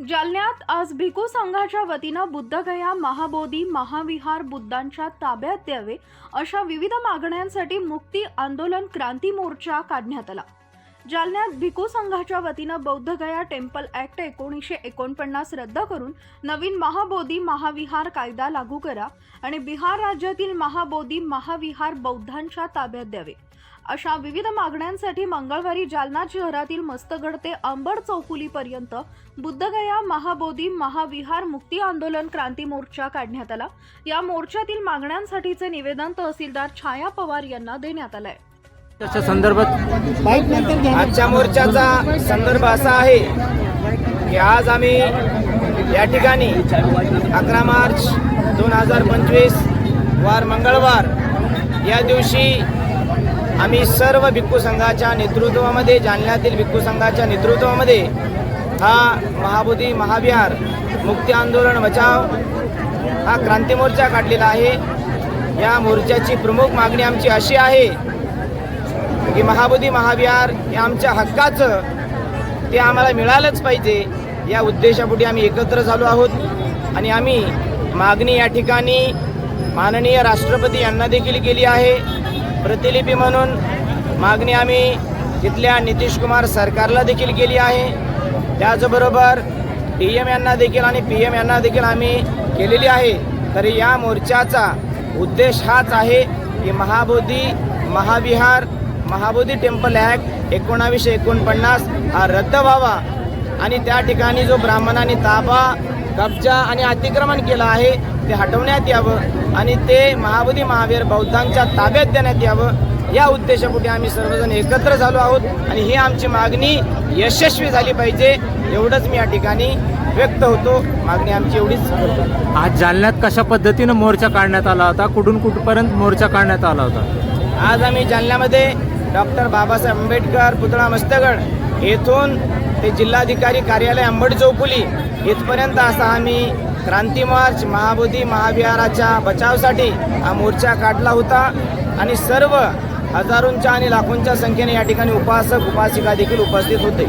जालन्यात आज भिकू संघाच्या वतीनं बुद्धगया महाबोधी महाविहार बुद्धांच्या ताब्यात द्यावे अशा विविध मागण्यांसाठी मुक्ती आंदोलन क्रांती मोर्चा काढण्यात आला. जालन्यात भिकू संघाच्या वतीनं बौद्धगया टेम्पल ऍक्ट एकोणीसशे एकोणपन्नास रद्द करून नवीन महाबोधी महाविहार कायदा लागू करा आणि बिहार राज्यातील महाबोधी महाविहार बौद्धांच्या ताब्यात द्यावे. अशा विविध मागण्यांसाठी मंगळवारी जालना शहरातील मस्तगड ते अंबड चौफुलीपर्यंत बुद्धगया महाबोधी महाविहार मुक्ती आंदोलन क्रांती मोर्चा काढण्यात आला. या मोर्चातील मागण्यांसाठीचे निवेदन तहसीलदार छाया पवार यांना देण्यात आलंय. त्याच्या संदर्भात आजच्या मोर्चाचा संदर्भ असा आहे की आज आम्ही या ठिकाणी अकरा मार्च दोन हजार पंचवीस वार मंगळवार या दिवशी आम्ही सर्व भिक्खू संघाच्या नेतृत्वामध्ये जालन्यातील भिक्खू संघाच्या नेतृत्वामध्ये हा महाबोधी महाविहार मुक्ती आंदोलन बचाव हा क्रांती मोर्चा काढलेला आहे. या मोर्चाची प्रमुख मागणी आमची अशी आहे की महाबोधी महाविहार हे आमच्या हक्काचं ते आम्हाला मिळालंच पाहिजे या उद्देशापोटी आम्ही एकत्र झालो आहोत. आणि आम्ही मागणी या ठिकाणी माननीय राष्ट्रपती यांना देखील केली आहे. प्रतिलिपी म्हणून मागणी आम्ही तिथल्या नितीश कुमार सरकारला देखील केली आहे. त्याचबरोबर डी एम यांना देखील आणि पी एम यांना देखील आम्ही केलेली आहे. तर या मोर्चाचा उद्देश हाच आहे की महाबोधी महाविहार महाबोधी टेम्पल ॲक्ट एकोणावीसशे एकोणपन्नास हा रद्द व्हावा. आणि त्या ठिकाणी जो ब्राह्मणांनी ताबा कब्जा आणि अतिक्रमण केलं आहे ते हटवण्यात यावं आणि ते महाबोधी महावीर बौद्धांच्या ताब्यात देण्यात यावं. या उद्देशापोटी आम्ही सर्वजण एकत्र झालो आहोत आणि ही आमची मागणी यशस्वी झाली पाहिजे एवढंच मी या ठिकाणी व्यक्त होतो. मागणी आमची एवढीच करतो. आज जालन्यात कशा पद्धतीनं मोर्चा काढण्यात आला होता? कुठून कुठपर्यंत मोर्चा काढण्यात आला होता? आज आम्ही जालन्यामध्ये डॉक्टर बाबासाहेब आंबेडकर पुतळा मस्तगड येथून ते जिल्हाधिकारी कार्यालय अंबड चौफुली इथपर्यंत असा आम्ही क्रांती मार्च महाबोधी महाविहाराच्या बचावसाठी हा मोर्चा काढला होता. आणि सर्व हजारोंच्या आणि लाखोंच्या संख्येने या ठिकाणी उपासक उपासिका देखील उपस्थित होते.